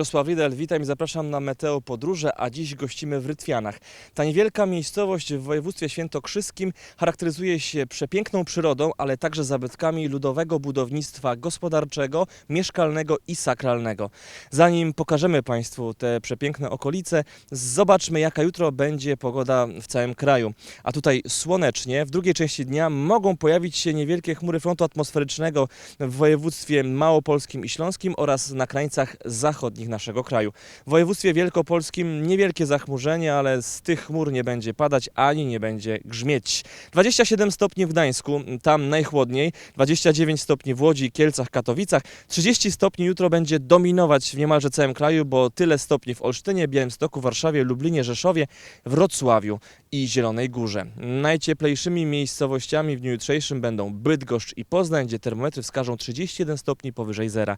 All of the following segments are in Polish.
Mirosław Rydel, witam i zapraszam na Meteo Podróże, a dziś gościmy w Rytwianach. Ta niewielka miejscowość w województwie świętokrzyskim charakteryzuje się przepiękną przyrodą, ale także zabytkami ludowego budownictwa gospodarczego, mieszkalnego i sakralnego. Zanim pokażemy Państwu te przepiękne okolice, zobaczmy jaka jutro będzie pogoda w całym kraju. A tutaj słonecznie, w drugiej części dnia mogą pojawić się niewielkie chmury frontu atmosferycznego w województwie małopolskim i śląskim oraz na krańcach zachodnich naszego kraju. W województwie wielkopolskim niewielkie zachmurzenie, ale z tych chmur nie będzie padać ani nie będzie grzmieć. 27 stopni w Gdańsku, tam najchłodniej, 29 stopni w Łodzi, Kielcach, Katowicach, 30 stopni jutro będzie dominować w niemalże całym kraju, bo tyle stopni w Olsztynie, Białymstoku, Warszawie, Lublinie, Rzeszowie, Wrocławiu i Zielonej Górze. Najcieplejszymi miejscowościami w dniu jutrzejszym będą Bydgoszcz i Poznań, gdzie termometry wskażą 31 stopni powyżej zera.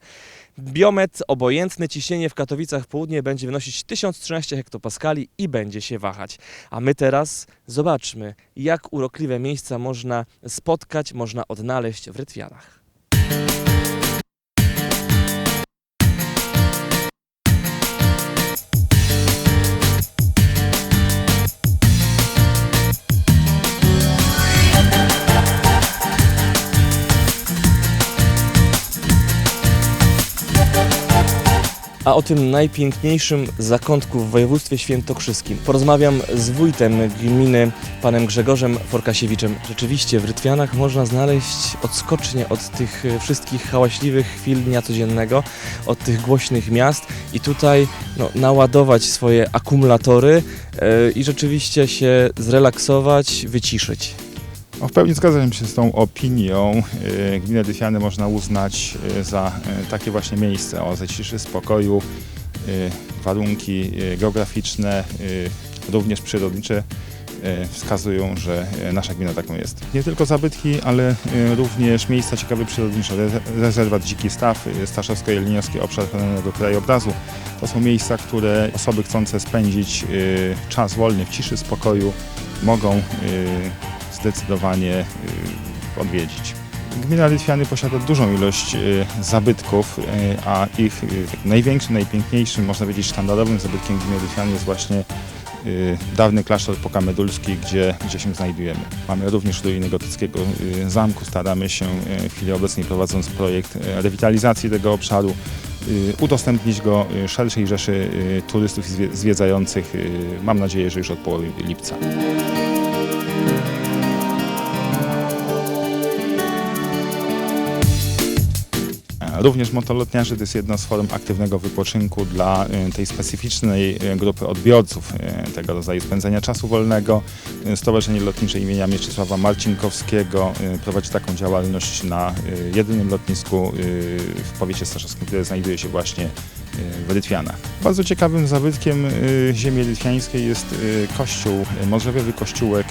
Biometr obojętny, ciśnienie w Katowicach w południe będzie wynosić 1013 hektopaskali i będzie się wahać. A my teraz zobaczmy, jak urokliwe miejsca można spotkać, można odnaleźć w Rytwianach. A o tym najpiękniejszym zakątku w województwie świętokrzyskim porozmawiam z wójtem gminy, panem Grzegorzem Forkasiewiczem. Rzeczywiście w Rytwianach można znaleźć odskocznie od tych e, wszystkich hałaśliwych chwil dnia codziennego, od tych głośnych miast i tutaj no, naładować swoje akumulatory e, i rzeczywiście się zrelaksować, wyciszyć. No, w pełni zgadzam się z tą opinią. Y, Gminę Dyfiany można uznać y, za y, takie właśnie miejsce o ciszy, spokoju, warunki geograficzne, również przyrodnicze wskazują, że nasza gmina taką jest. Nie tylko zabytki, ale również miejsca ciekawe przyrodnicze. Re- Rezerwat Dziki Staw, Staszowsko-Jeleniowski Obszar Chronionego Krajobrazu. To są miejsca, które osoby chcące spędzić czas wolny w ciszy, spokoju mogą zdecydowanie y, odwiedzić. Gmina Litwiany posiada dużą ilość y, zabytków, y, a ich największym, najpiękniejszym, można powiedzieć sztandarowym zabytkiem gminy Litwiany jest właśnie dawny klasztor pokamedulski, gdzie, gdzie się znajdujemy. Mamy również ruiny gotyckiego zamku. Staramy się w chwili obecnej prowadząc projekt rewitalizacji tego obszaru udostępnić go szerszej rzeszy turystów zwiedzających. Mam nadzieję, że już od połowy lipca. Również motolotniarzy to jest jedno z form aktywnego wypoczynku dla y, tej specyficznej y, grupy odbiorców y, tego rodzaju spędzenia czasu wolnego. Stowarzyszenie Lotnicze imienia Mieczysława Marcinkowskiego prowadzi taką działalność na jedynym lotnisku w powiecie staszowskim, które znajduje się właśnie w Rytwianach. Bardzo ciekawym zabytkiem y, ziemi rytwiańskiej jest y, kościół, y, możliwy kościółek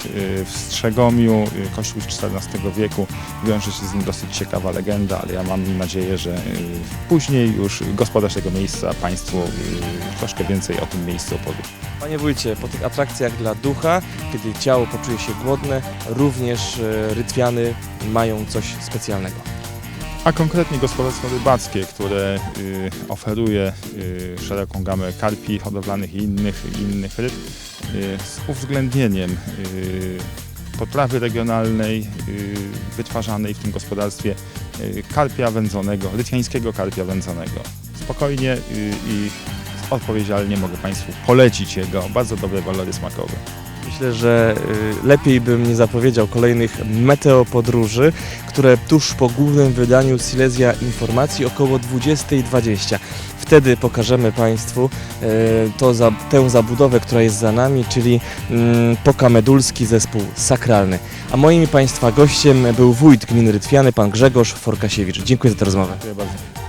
w Strzegomiu, kościół z XIV wieku. Wiąże się z nim dosyć ciekawa legenda, ale ja mam nadzieję, że później już gospodarz tego miejsca Państwu troszkę więcej o tym miejscu opowie. Panie wójcie, po tych atrakcjach dla ducha, kiedy ciało poczuje się głodne, również e, Rytwiany mają coś specjalnego. A konkretnie gospodarstwo rybackie, które y, oferuje y, szeroką gamę karpi hodowlanych i innych, innych ryb y, z uwzględnieniem potrawy regionalnej wytwarzanej w tym gospodarstwie karpia wędzonego, rytwiańskiego karpia wędzonego. Spokojnie i odpowiedzialnie mogę Państwu polecić jego bardzo dobre walory smakowe. Myślę, że y, lepiej bym nie zapowiedział kolejnych meteopodróży, które tuż po głównym wydaniu Silesia Informacji około 20.20. Wtedy pokażemy Państwu y, to tę zabudowę, która jest za nami, czyli mm, pokamedulski zespół sakralny. A moim Państwa gościem był wójt gminy Rytwiany, pan Grzegorz Forkasiewicz. Dziękuję za tę rozmowę. Dziękuję bardzo.